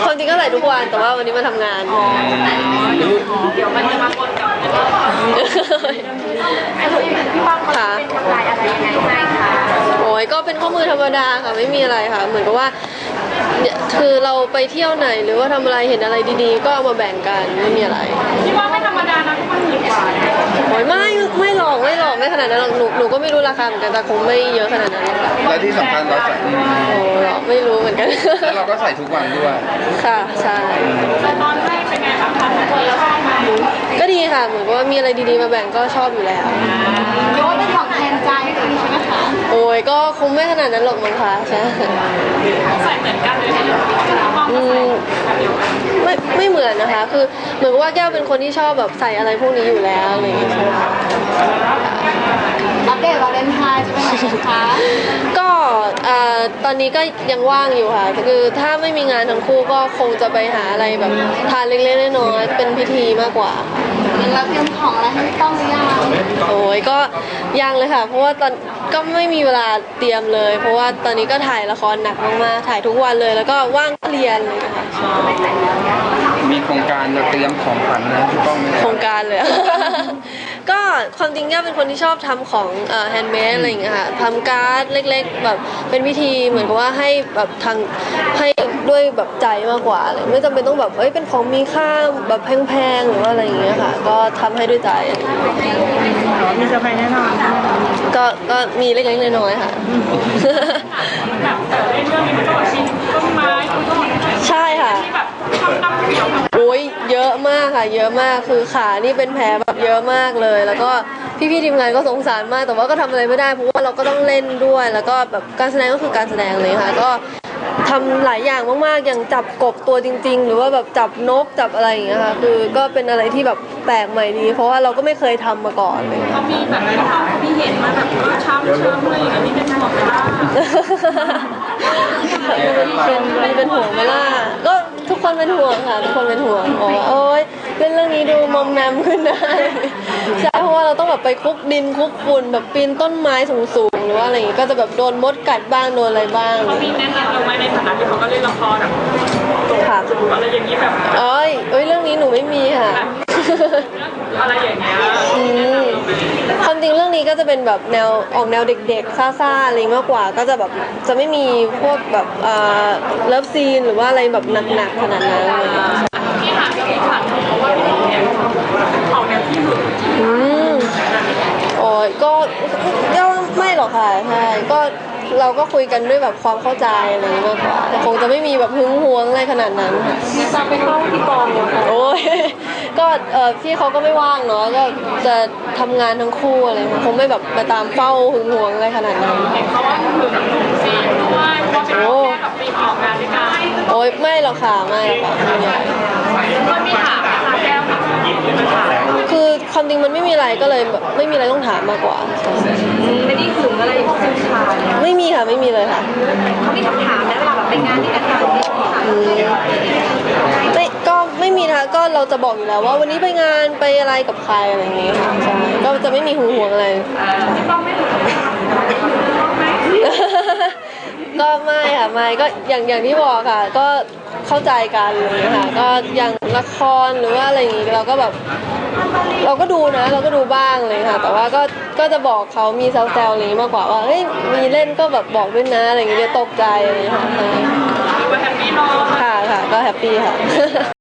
ความจริงก็ใส่ทุกวันแต่ว่าวันนี้มาทำงาน เดี๋ยวมันจะมาปนกับพี่ป้องเขาเป็นกำไรอะไรยังไงให้คะโอ้ยก็เป็นข้อมือธรรมดาค่ะไม่มีอะไรค่ะ เหมือนกับว่าเนี่ยคือเราไปเที่ยวไหนหรือว่าทำอะไรเห็นอะไรดีๆ ก็เอามาแบ่งกันไม่มีอะไร พี่ว่าไม่ธรรมดานะทุกคนหมื่นกว่าเนี่ย โอ้ยไม่ไม่หลอกไม่หลอกไม่ขนาดนั้นหรอกหนูหนูก็ไม่รู้ราคาเหมือนกันแต่คงไม่เยอะขนาดนั้นหรอกค่ะและที่สำคัญเราใส่อืมโอ้หรอกไม่รู้เหมือนกัน แล้วเราก็ใส่ทุกวันด้วย ค่ะใช่แต่ตอนแรกเป็นไงบ้างคะทุกคนแล้วก็มาก็ดีค่ะเหมือนกับว่ามีอะไรดีๆมาแบ่งก็ชอบอยู่แล้ว หรือว่าเป็นของแทนใจเลยใช่ไหมคะโอ้ยก็คงไม่ขนาดนั้นหรอกมั้งคะใช่ใส่เหมือนกันเลยนะพี่ป้องก็ใส่แบบเดียวกันไม่ไม่เหมือนนะคะ คือเหมือนว่าแก้วเป็นคนที่ชอบแบบใส่อะไรพวกนี้อยู่แล้วอะไรอย่างเงี้ยใช่ไหม ตอนนี้ก็ยังว่างอยู่ค่ะคือถ้าไม่มีงานทั้งคู่ก็คงจะไปหาอะไรแบบทานเล็กๆน้อยๆเป็นพิธีมากกว่าค่ะเราเตรียมของอะไรให้พี่ป้องหรือยังโอ้ยก็ยังเลยค่ะ เพราะว่าตอนก็ไม่มีเวลาเตรียมเลย เพราะว่าตอนนี้ก็ถ่ายละครหนักมากๆถ่ายทุกวันเลย แล้วก็ว่างก็เรียนเลยค่ะมีโครงการจะเตรียมของขวัญนะพี่ป้องไหมโครงการเลย ก็ความจริงแก้วเป็นคนที่ชอบทำของเอ่อแฮนด์เมดอะไรอย่างเงี้ยค่ะทำการ์ดเล็ก ๆ แบบเป็นวิธีเหมือนกับว่าให้แบบทางให้ด้วยแบบใจมากกว่าเลยไม่จำเป็นต้องแบบเอ้ยเป็นของมีค่าแบบแพงๆหรือว่าอะไรอย่างเงี้ยค่ะ ก็ทำให้ด้วยใจอะไรอย่างเงี้ยมีเซอร์ไพรส์แน่นอนก็ก็มีเล็กๆน้อยๆค่ะแบบแต่ในเรื่องนี้มันก็แบบมีต้นไม้คุณต้นใช่ค่ะที่แบบทำน้ำเขียวแบบโอ้ยเยอะมากค่ะ เยอะมากคือขานี่เป็นแผลแบบ เยอะมากเลย แล้วก็พี่ๆทีมงานก็สงสารมาก แต่ว่าก็ทำอะไรไม่ได้เพราะว่าเราก็ต้องเล่นด้วย แล้วก็แบบการแสดงก็คือการแสดงเลยค่ะ ก็ทำหลายอย่างมากๆ อย่างจับกบตัวจริง ๆ หรือว่าแบบจับนกจับอะไรอย่างเงี้ยค่ะ คือก็เป็นอะไรที่แบบแปลกใหม่ดี เพราะว่าเราก็ไม่เคยทำมาก่อนเลยเขามีแบบที่เขาที่เห็นมาแบบว่าช้ำเชิมอะไรอย่างเงี้ยนี่เป็นห่วงไหมล่ะเป็นเป็นเป็นห่วงไหมล่ะ ก็ทุกคนเป็นห่วงค่ะ ทุกคนเป็นห่วง อ๋อโอ๊ย เล่นเรื่องนี้ดูมอมแมมขึ้นนะใช่เพราะว่าเราต้องแบบไปคลุกดินคลุกฝุ่นแบบปีนต้นไม้สูงๆหรือว่าอะไรอย่างงี้ก็จะแบบโดนมดกัดบ้างโดนอะไรบ้างเขามีแนะนำเราไหมในฐานะที่เขาก็เล่นละครแบบค่ะอะไรอย่างนี้แบบเอ้ยเอ้ยเรื่องนี้หนูไม่มีค่ะอะไรอย่างเงี้ยอืมความจริงเรื่องนี้ก็จะเป็นแบบแนวออกแนวเด็กๆซ่าๆอะไรมากกว่า ก็จะแบบจะไม่มีพวกแบบเอ่อเลิฟซีนหรือว่าอะไรแบบหนักๆขนาดนั้นอะไรอย่างเงี้ย พี่ถามพี่ถามเพราะว่าพี่เนี่ยออกแนวที่หึง อืมโอ้ยก็ก็ไม่ห รอกค่ะใช่ก็เราก็คุยกันด้วยแบบความเข้าใจอะไรอย่างเงี้ยมากกว่าแต่คงจะไม่มีแบบหึงหวงอะไรขนาดนั้นค่ะ มีตามไปเข้าที่กองเลยค่ะโอ้ย ก็เออพี่เขาก็ไม่ว่างเนาะ ก็จะทำงานทั้งคู่อะไรเงี้ยคงไม่แบบมาตามเฝ้าหึงหวงอะไรขนาดนั้นเห็นเขาว่าหึงแบบหนุ่มซีด้วยเพราะเป็นแม่แบบไปออกงานด้วยกันโอ้ยไม่หรอกค่ะไม่หรอกค่ะไม่มีอะไรก็มีถามนะคะแก้วค่ะมันถามคือความจริงมันไม่มีอะไรก็เลยแบบไม่มีอะไรต้องถามมากกว่าใช่ ไม่ได้หึ ค่ะไม่มีเลยค่ะเขาไม่คำถามนะเวลาแบบไปงานด้วยกันค่ะอืมไม่ก็ไม่มีนะคะก็เราจะบอกอยู่แล้วว่าวันนี้ไปงานไปอะไรกับใครอะไรอย่างเงี้ยค่ะใช่ก็จะไม่มีหึงหวงอะไร พี่ป้องไม่หึงก็ไม่ค่ะไม่ก็อย่างอย่างที่บอกค่ะ ก็ เข้าใจกันเลยค่ะก็อย่างละครหรือว่าอะไรอย่างงี้เราก็แบบเราก็ดูนะเราก็ดูบ้างเลยค่ะ แต่ว่าก็ก็จะบอกเขามีแซวๆอะไรอย่างงี้มากกว่าว่าเฮ้ยมีเล่นก็แบบบอกด้วยนะอะไรอย่างงี้ยเดี๋ยวตกใจอะไรอย่างงี้ค่ะค่ะค่ะก็แฮปปี้ค่ะ